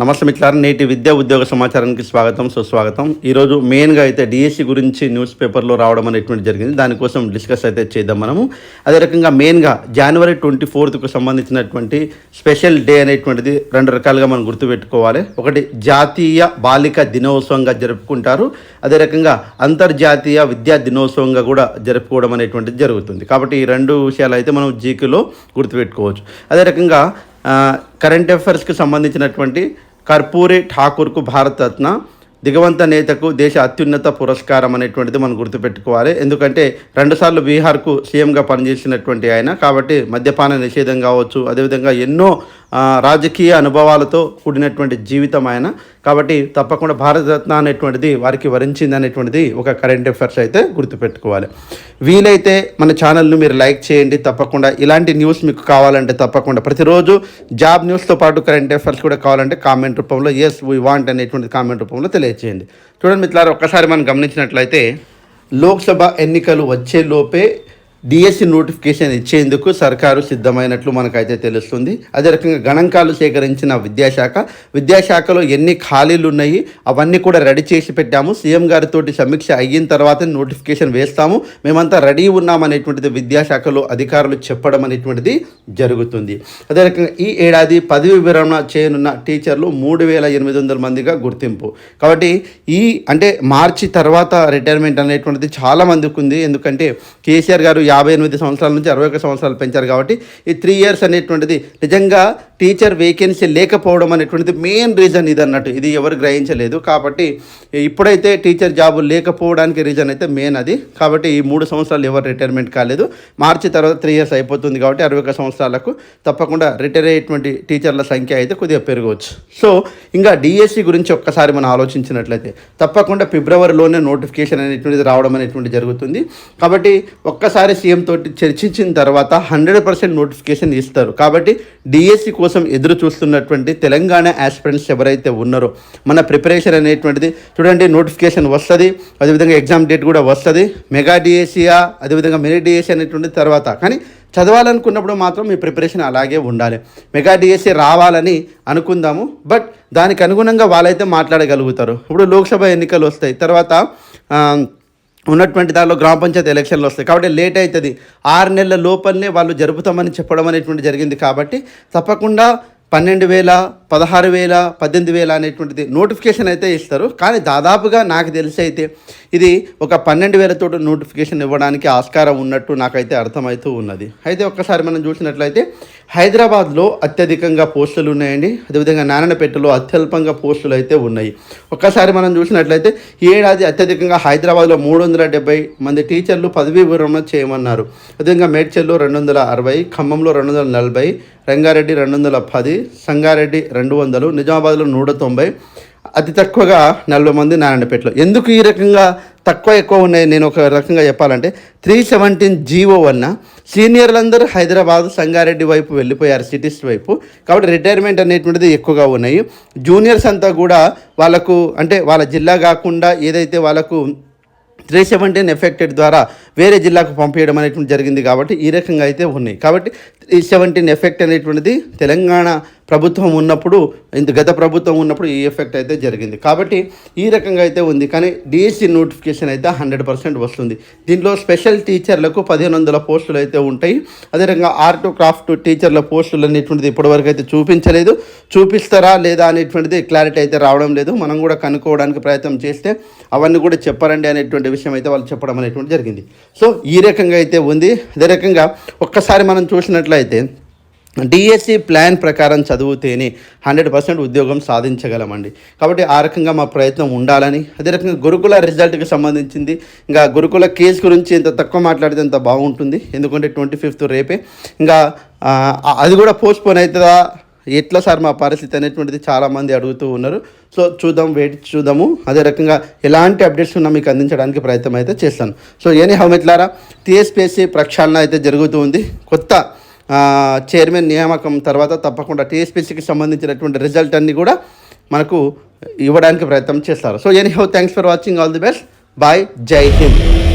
నమస్తే మిత్రులారా నేటి విద్యా ఉద్యోగ సమాచారానికి స్వాగతం సుస్వాగతం. ఈరోజు మెయిన్గా అయితే డిఎస్సి గురించి న్యూస్ పేపర్లో రావడం అనేటువంటి జరిగింది. దానికోసం డిస్కస్ అయితే చేద్దాం మనము. అదే రకంగా మెయిన్గా జనవరి ట్వంటీ ఫోర్త్కు సంబంధించినటువంటి స్పెషల్ డే అనేటువంటిది రెండు రకాలుగా మనం గుర్తుపెట్టుకోవాలి. ఒకటి జాతీయ బాలిక దినోత్సవంగా జరుపుకుంటారు. అదే రకంగా అంతర్జాతీయ విద్యా దినోత్సవంగా కూడా జరుపుకోవడం అనేటువంటిది జరుగుతుంది. కాబట్టి ఈ రెండు విషయాలు అయితే మనం జీకేలో గుర్తుపెట్టుకోవచ్చు. అదే రకంగా కరెంట్ అఫైర్స్కి సంబంధించినటువంటి కర్పూరి ఠాకూర్కు భారతరత్న దిగవంత నేతకు దేశ అత్యున్నత పురస్కారం అనేటువంటిది మనం గుర్తుపెట్టుకోవాలి. ఎందుకంటే రెండుసార్లు బీహార్కు సీఎంగా పనిచేసినటువంటి ఆయన కాబట్టి మద్యపాన నిషేధం కావచ్చు అదేవిధంగా ఎన్నో రాజకీయ అనుభవాలతో కూడినటువంటి జీవితం ఆయన. కాబట్టి తప్పకుండా భారతరత్న అనేటువంటిది వారికి వరించింది అనేటువంటిది ఒక కరెంట్ అఫైర్స్ అయితే గుర్తుపెట్టుకోవాలి. వీలైతే మన ఛానల్ను మీరు లైక్ చేయండి. తప్పకుండా ఇలాంటి న్యూస్ మీకు కావాలంటే తప్పకుండా ప్రతిరోజు జాబ్ న్యూస్తో పాటు కరెంట్ అఫైర్స్ కూడా కావాలంటే కామెంట్ రూపంలో ఎస్ వీ వాంట్ అనేటువంటి కామెంట్ రూపంలో తెలియజేయండి చూడండి మిత్రులారా ఒక్కసారి మనం గమనించినట్లయితే లోక్సభ ఎన్నికలు వచ్చే లోపే డిఎస్సి నోటిఫికేషన్ ఇచ్చేందుకు సర్కారు సిద్ధమైనట్లు మనకైతే తెలుస్తుంది. అదే రకంగా గణాంకాలు సేకరించిన విద్యాశాఖ విద్యాశాఖలో ఎన్ని ఖాళీలు ఉన్నాయి అవన్నీ కూడా రెడీ చేసి పెట్టాము. సీఎం గారితో సమీక్ష అయిన తర్వాత నోటిఫికేషన్ వేస్తాము. మేమంతా రెడీ ఉన్నామనేటువంటిది విద్యాశాఖలో అధికారులు చెప్పడం అనేటువంటిది జరుగుతుంది. అదే రకంగా ఈ ఏడాది పదవి విరమణ చేయనున్న టీచర్లు మూడు వేల ఎనిమిది వందల మందిగా గుర్తింపు. కాబట్టి ఈ అంటే మార్చి తర్వాత రిటైర్మెంట్ అనేటువంటిది చాలా మందికి ఉంది. ఎందుకంటే కేసీఆర్ గారు యాభై ఎనిమిది సంవత్సరాల నుంచి అరవై ఒక సంవత్సరాలు పెంచారు కాబట్టి ఈ త్రీ ఇయర్స్ అనేటువంటిది నిజంగా టీచర్ వేకెన్సీ లేకపోవడం అనేటువంటిది మెయిన్ రీజన్ ఇది అన్నట్టు. ఇది ఎవరు గ్రహించలేదు కాబట్టి ఇప్పుడైతే టీచర్ జాబు లేకపోవడానికి రీజన్ అయితే మెయిన్ అది. కాబట్టి ఈ మూడు సంవత్సరాలు ఎవరు రిటైర్మెంట్ కాలేదు. మార్చి తర్వాత త్రీ ఇయర్స్ అయిపోతుంది కాబట్టి అరవై ఒక సంవత్సరాలకు తప్పకుండా రిటైర్ అయ్యేటువంటి టీచర్ల సంఖ్య అయితే కొద్దిగా పెరగవచ్చు. సో ఇంకా డిఎస్సి గురించి ఒక్కసారి మనం ఆలోచించినట్లయితే తప్పకుండా ఫిబ్రవరిలోనే నోటిఫికేషన్ అనేటువంటిది రావడం అనేటువంటి జరుగుతుంది. కాబట్టి ఒక్కసారి సీఎం తోటి చర్చించిన తర్వాత హండ్రెడ్ పర్సెంట్ నోటిఫికేషన్ ఇస్తారు. కాబట్టి డిఎస్సి కోసం ఎదురు చూస్తున్నటువంటి తెలంగాణ ఆస్పిరెంట్స్ ఎవరైతే ఉన్నారో మన ప్రిపరేషన్ అనేటువంటిది చూడండి నోటిఫికేషన్ వస్తుంది అదేవిధంగా ఎగ్జామ్ డేట్ కూడా వస్తుంది మెగా డిఎస్సియా అదేవిధంగా మెరిట్ డిఎస్సి అనేటువంటి తర్వాత. కానీ చదవాలనుకున్నప్పుడు మాత్రం మీ ప్రిపరేషన్ అలాగే ఉండాలి. మెగా డిఎస్సి రావాలని అనుకుందాము బట్ దానికి అనుగుణంగా వాళ్ళైతే మాట్లాడగలుగుతారు. ఇప్పుడు లోక్సభ ఎన్నికలు వస్తాయి తర్వాత ఉన్నటువంటి దానిలో గ్రామ పంచాయతీ ఎలక్షన్లు వస్తాయి. కాబట్టి లేట్ అవుతుంది ఆరు నెలల లోపలనే వాళ్ళు జరుపుతామని చెప్పడం అనేటువంటి జరిగింది కాబట్టి తప్పకుండా పన్నెండు వేల పదహారు వేల పద్దెనిమిది వేల అనేటువంటిది నోటిఫికేషన్ అయితే ఇస్తారు. కానీ దాదాపుగా నాకు తెలిసి అయితే ఇది ఒక పన్నెండు వేలతో నోటిఫికేషన్ ఇవ్వడానికి ఆస్కారం ఉన్నట్టు నాకైతే అర్థమవుతూ ఉన్నది. అయితే ఒక్కసారి మనం చూసినట్లయితే హైదరాబాద్లో అత్యధికంగా పోస్టులు ఉన్నాయండి. అదేవిధంగా నారాయణపేటలో అత్యల్పంగా పోస్టులు అయితే ఉన్నాయి. ఒక్కసారి మనం చూసినట్లయితే ఈ ఏడాది అత్యధికంగా హైదరాబాద్లో మూడు వందల డెబ్బై మంది టీచర్లు పదవీ విరమణ చేయమన్నారు. అదేవిధంగా మేడ్చల్లో రెండు వందల అరవై ఖమ్మంలో రెండు వందల నలభై రంగారెడ్డి రెండు వందల పది సంగారెడ్డి రెండు వందలు నిజామాబాద్లో నూట తొంభై. అతి తక్కువగా నలభై మంది నారాయణపేటలో ఎందుకు ఈ రకంగా తక్కువ ఎక్కువ ఉన్నాయి? నేను ఒక రకంగా చెప్పాలంటే త్రీ సెవెంటీన్ జీవో వన్న సీనియర్లందరూ హైదరాబాద్ సంగారెడ్డి వైపు వెళ్ళిపోయారు సిటీస్ వైపు. కాబట్టి రిటైర్మెంట్ అనేటువంటిది ఎక్కువగా ఉన్నాయి. జూనియర్స్ అంతా కూడా వాళ్ళకు అంటే వాళ్ళ జిల్లా కాకుండా ఏదైతే వాళ్ళకు త్రీ సెవెంటీన్ ఎఫెక్టెడ్ ద్వారా వేరే జిల్లాకు పంపించడం అనేటువంటి జరిగింది కాబట్టి ఈ రకంగా అయితే ఉన్నాయి. కాబట్టి త్రీ సెవెంటీన్ ఎఫెక్ట్ అనేటువంటిది తెలంగాణ ప్రభుత్వం ఉన్నప్పుడు ఇంత గత ప్రభుత్వం ఉన్నప్పుడు ఈ ఎఫెక్ట్ అయితే జరిగింది. కాబట్టి ఈ రకంగా అయితే ఉంది. కానీ డిఎస్సి నోటిఫికేషన్ అయితే హండ్రెడ్ పర్సెంట్ వస్తుంది. దీంట్లో స్పెషల్ టీచర్లకు పదిహేను వందల పోస్టులు అయితే ఉంటాయి. అదేవిధంగా ఆర్ట్ క్రాఫ్ట్ టీచర్ల పోస్టులు అనేటువంటిది ఇప్పటివరకు అయితే చూపించలేదు. చూపిస్తారా లేదా అనేటువంటిది క్లారిటీ అయితే రావడం లేదు. మనం కూడా కనుక్కోవడానికి ప్రయత్నం చేస్తే అవన్నీ కూడా చెప్పరండి అనేటువంటి విషయం అయితే వాళ్ళు చెప్పడం అనేటువంటి జరిగింది. సో ఈ రకంగా అయితే ఉంది. అదే రకంగా ఒక్కసారి మనం చూసినట్లయితే డిఎస్సి ప్లాన్ ప్రకారం చదివితేనే హండ్రెడ్ పర్సెంట్ ఉద్యోగం సాధించగలమండి. కాబట్టి ఆ రకంగా మా ప్రయత్నం ఉండాలని అదే రకంగా గురుకుల రిజల్ట్కి సంబంధించింది. ఇంకా గురుకుల కేసు గురించి ఎంత తక్కువ మాట్లాడితే అంత బాగుంటుంది. ఎందుకంటే ట్వంటీ ఫిఫ్త్ రేపే. ఇంకా అది కూడా పోస్ట్ పోన్ అవుతుందా? ఎట్లా సార్ మా పరిస్థితి అనేటువంటిది చాలామంది అడుగుతూ ఉన్నారు. సో చూద్దాం వెయిట్ చూద్దాము. అదే రకంగా ఎలాంటి అప్డేట్స్ ఉన్నా మీకు అందించడానికి ప్రయత్నం అయితే చేస్తాను. సో ఏని హౌమెట్లారా టీఎస్పీఎస్సీ ప్రక్షాళన అయితే జరుగుతూ ఉంది. కొత్త చైర్మన్ నియామకం తర్వాత తప్పకుండా టీఎస్పీసీకి సంబంధించినటువంటి రిజల్ట్ అన్ని కూడా మనకు ఇవ్వడానికి ప్రయత్నం చేస్తారు. So anyhow thanks for watching all the best bye Jai Hind